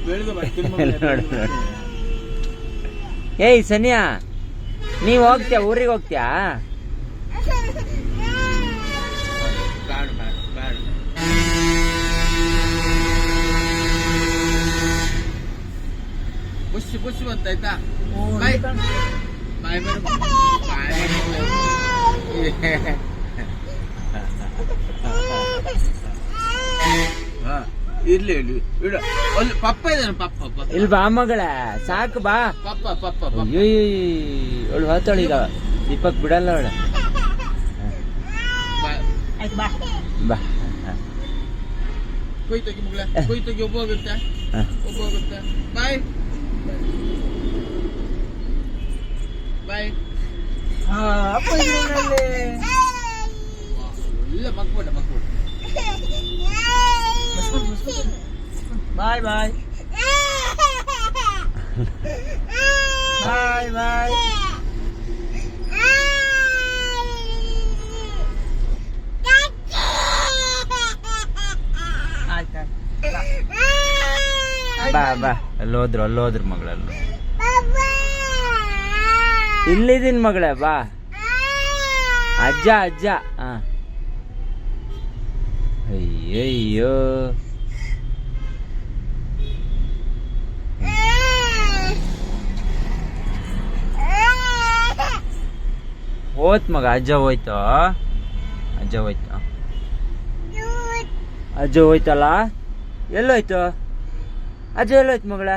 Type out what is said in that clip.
ಏಯ್ ಸನಿಯಾ ನೀವ್ ಹೋಗ್ತೀಯ? ಊರಿಗೆ ಹೋಗ್ತೀಯಾ? ಖುಷಿ ಖುಷಿ ಗೊತ್ತಾಯ್ತಾ ಬಾಯ್. ಬಾಯ್ ಬಾಯ್ ಇರ್ಲಿ ಇರ್ಲಿ. ಇಡು. ಅಲ್ಲಿ ಪಪ್ಪ ಇದ್ದಾನೆ ಪಪ್ಪ ಪಪ್ಪ. ಇಲ್ಲಿ ಬಾ ಮಗಳ. ಸಾಕು ಬಾ. ಪಪ್ಪ ಪಪ್ಪ ಪಪ್ಪ. ಅಯ್ಯೋ ಅವಳು ಹೋತಾಳು ಈಗ. ದೀಪಕ್ ಬಿಡಲ್ಲ ಅವಳು. ಬಾಯ್ ಆಯ್ತು ಬಾ. ಕೊಯ್ ತೆಗಿ ಮಗಳ. ಕೊಯ್ ತೆಗಿ ಒಬ್ಬ ಹೋಗುತ್ತೆ. ಒಬ್ಬ ಹೋಗುತ್ತೆ. ಬಾಯ್. ಬಾಯ್. ಹಾ ಅಪ್ಪ ಇದ್ರಲ್ಲಿ ಬಾಯ್ ಬಾಯ್ ಬಾಯ್ ಬಾಯ್ ಬಾ. ಬಾ ಅಲ್ಲಿ ಹೋದ್ರು ಅಲ್ಲಿ ಹೋದ್ರು ಮಗಳಲ್ಲ. ಇಲ್ಲಿದೀನ್ ಮಗಳೇ ಬಾ. ಅಜ್ಜ ಅಜ್ಜ. ಹ ಅಯ್ಯಯ್ಯೋ. ಹೋತ್ ಮಗ ಅಜ್ಜ ಹೋಯ್ತು ಅಜ್ಜ ಹೋಯ್ತು ಅಜ್ಜ ಹೋಯ್ತಲ್ಲ ಎಲ್ಲೋಯ್ತು ಅಜ್ಜ ಎಲ್ಲೋಯ್ತು ಮಗಳ